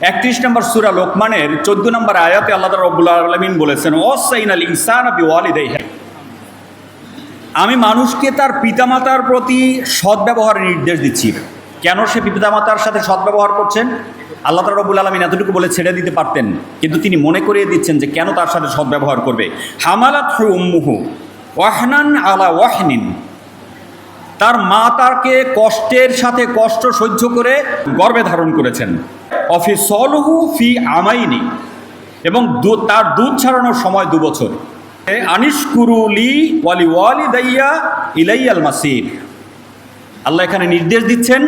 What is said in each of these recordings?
একত্রিশ নম্বর সুরা লোকমানের চোদ্দ নম্বর আয়াতে আল্লাহ রব্বুল আলমিন বলেছেন অসাইন আল ইনসান আমি মানুষকে তার পিতামাতার প্রতি সদ্ব্যবহারের নির্দেশ দিচ্ছি। কেন সে পিতামাতার সাথে সদ্ব্যবহার করছেন? আল্লাহ তালা রবুল আলমিন এতটুকু বলে ছেড়ে দিতে পারতেন, কিন্তু তিনি মনে করিয়ে দিচ্ছেন যে কেন তার সাথে সদ্ব্যবহার করবে। হামালাত হু উম্মুহু ওয়াহনান আলা ওয়াহনিন। তার মা তাকে কষ্টের সাথে কষ্ট সহ্য করে গর্বে ধারণ করেছেন। অফি সলহু ফি আমাইনি। এবং তার দুধ ছাড়ানোর সময় দু বছর। আনিস কুরুলি ওয়ালি ওয়ালি দাইয়া ইলাইয়াল মাসির। আল্লাহ এখানে নির্দেশ দিচ্ছেন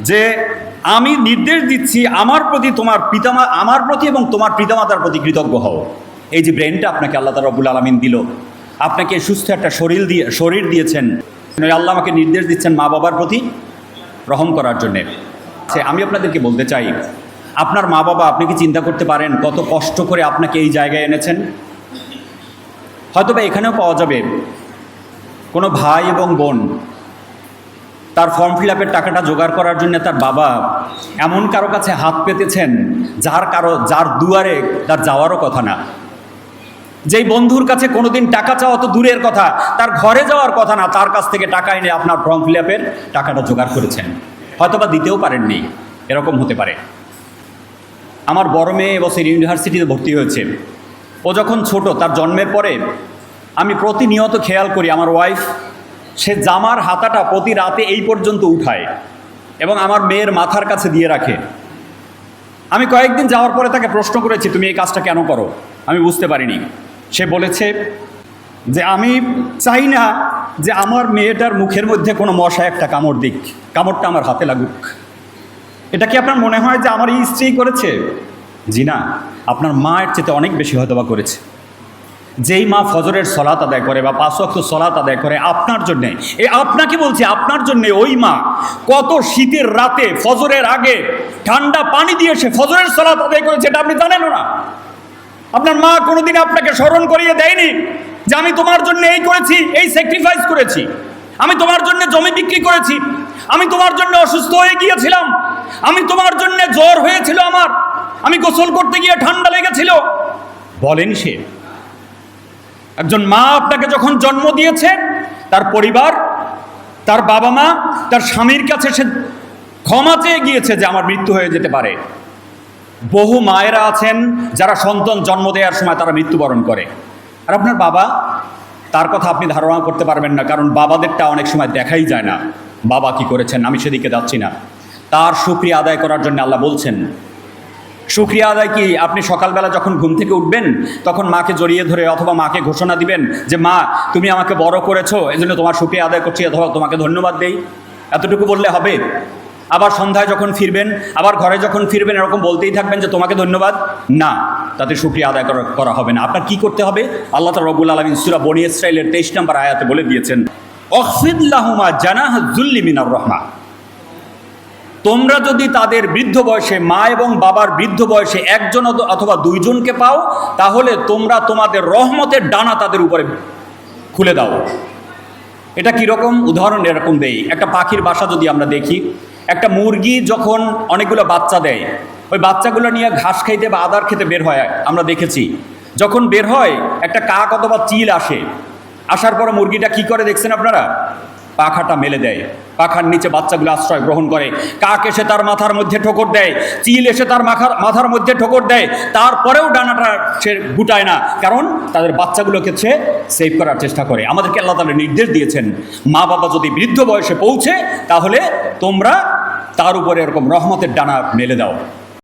যে, আমি নির্দেশ দিচ্ছি আমার প্রতি তোমার পিতামা, আমার প্রতি এবং তোমার পিতামাতার প্রতি কৃতজ্ঞ হও। এই যে ব্রেনটা আপনাকে আল্লাহ তালা রব্বুল আলমিন দিল। আপনাকে সুস্থ একটা শরীর দিয়ে, শরীর দিয়েছেন। আল্লাহ আমাকে নির্দেশ দিচ্ছেন মা বাবার প্রতি রহম করার জন্যে। সে, আমি আপনাদেরকে বলতে চাই, আপনার মা বাবা আপনি কি চিন্তা করতে পারেন কত কষ্ট করে আপনাকে এই জায়গায় এনেছেন? হয়তোবা এখানেও পাওয়া যাবে। কোনো ভাই এবং বোন তার ফর্ম ফিল আপের টাকাটা জোগাড় করার জন্য তার বাবা এমন কারও কাছে হাত পেতেছেন যার কারও, যার দুয়ারে তার যাওয়ারও কথা না। যেই বন্ধুর কাছে কোনোদিন টাকা চাওয়া তো দূরের কথা, তার ঘরে যাওয়ার কথা না, তার কাছ থেকে টাকা এনে আপনার ফর্ম ফিল আপের টাকাটা জোগাড় করেছেন। হয়তোবা দিতেও পারেননি এরকম হতে পারে। আমার বড় মেয়ে এবছর ইউনিভার্সিটিতে ভর্তি হয়েছে। ও যখন ছোট, তার জন্মের পরে আমি প্রতিনিয়ত খেয়াল করি আমার ওয়াইফ সে জামার হাতাটা প্রতি রাতে এই পর্যন্ত উঠায় এবং আমার মেয়ের মাথার কাছে দিয়ে রাখে। আমি কয়েকদিন যাওয়ার পরে তাকে প্রশ্ন করেছি, তুমি এই কাজটা কেন করো? আমি বুঝতে পারিনি। সে বলেছে যে আমি চাই না যে আমার মেয়েটার মুখের মধ্যে কোনো মশা একটা কামড় দিক, কামড়টা আমার হাতে লাগুক। এটা কি আপনার মনে হয় যে আমার এই স্ত্রী করেছে? জি না, আপনার মায়ের চেতে অনেক বেশি হয়তোবা করেছে। যেই মা ফজরের সলাত আদায় করে বা পাঁচ ওয়াক্ত সলাত আদায় করে, আপনার জন্যে, এ আপনাকে বলছি, আপনার জন্যে ওই মা কত শীতের রাতে, ফজরের আগে ঠান্ডা পানি দিয়ে সে ফজরের সলাত আদায় করেছে, এটা আপনি জানেনও না। আপনার মা কোনোদিন আপনাকে স্মরণ করিয়ে দেয়নি যে আমি তোমার জন্য এই করেছি, এই স্যাক্রিফাইস করেছি। আমি তোমার জন্য জমি বিক্রি করেছি। আমি তোমার জন্য অসুস্থ হয়ে গিয়েছিলাম। আমি তোমার জন্য জ্বর হয়েছিল আমার। আমি গোসল করতে গিয়ে ঠান্ডা লেগেছিল। বলেন সে, একজন মা আপনাকে যখন জন্ম দিয়েছে, তার পরিবার, তার বাবা মা, তার স্বামীর কাছে সে ক্ষমা চেয়ে গিয়েছে যে আমার মৃত্যু হয়ে যেতে পারে। বহু মায়েরা আছেন যারা সন্তান জন্ম দেওয়ার সময় তারা মৃত্যুবরণ করে। আর আপনার বাবা, তার কথা আপনি ধারণা করতে পারবেন না, কারণ বাবাদেরটা অনেক সময় দেখাই যায় না, বাবা কি করেছেন, আমি সেদিকে যাচ্ছি না। তার সুক্রিয়া আদায় করার জন্য আল্লাহ বলছেন, সুক্রিয়া আদায় কি, আপনি সকালবেলা যখন ঘুম থেকে উঠবেন, তখন মাকে জড়িয়ে ধরে অথবা মাকে ঘোষণা দিবেন যে, মা, তুমি আমাকে বড় করেছ এই জন্য তোমার সুক্রিয়া আদায় করছি, অথবা তোমাকে ধন্যবাদ দেই? এতটুকু বললে হবে। আবার সন্ধ্যায় যখন ফিরবেন, আবার ঘরে যখন ফিরবেন, এরকম বলতেই থাকবেন যে তোমাকে ধন্যবাদ। না, তাতে সুক্রিয়া আদায় করা হবে না। আপনার কি করতে হবে? আল্লাহ তালা রবুল আলমিন সুরা বনি ইসরাইলের তেইশ নম্বর আয়াতে বলে দিয়েছেন অফিদুল্লাহমা জানাহ মিনার রহমা। তোমরা যদি তাদের বৃদ্ধ বয়সে মা এবং বাবার বৃদ্ধ বয়সে একজন অথ- অথবা দুইজনকে পাও, তাহলে তোমরা তোমাদের রহমতের ডানা তাদের উপরে খুলে দাও। এটা কীরকম উদাহরণ এরকম দেই। একটা পাখির বাসা যদি আমরা দেখি একটা মুরগি যখন অনেকগুলো বাচ্চা দেয়, ওই বাচ্চাগুলো নিয়ে ঘাস খাইতে বা আদার খেতে বের হয়, আমরা দেখেছি। যখন বের হয়, একটা কাক অথবা চিল আসে। আসার পর মুরগিটা কি করে দেখছেন আপনারা? পাখাটা মেলে দেয়। পাখার নিচে বাচ্চাগুলো আশ্রয় গ্রহণ করে। কাক এসে তার মাথার মধ্যে ঠোকর দেয়। চিল এসে তার মাথার মাথার মধ্যে ঠোকর দেয়। তারপরেও ডানাটা সে গুটায় না। কারণ তাদের বাচ্চাগুলোকে সে সেভ করার চেষ্টা করে। আমাদেরকে আল্লাহ তালা নির্দেশ দিয়েছেন, মা বাবা যদি বৃদ্ধ বয়সে পৌঁছে, তাহলে তোমরা তার উপরে এরকম রহমতের ডানা মেলে দাও।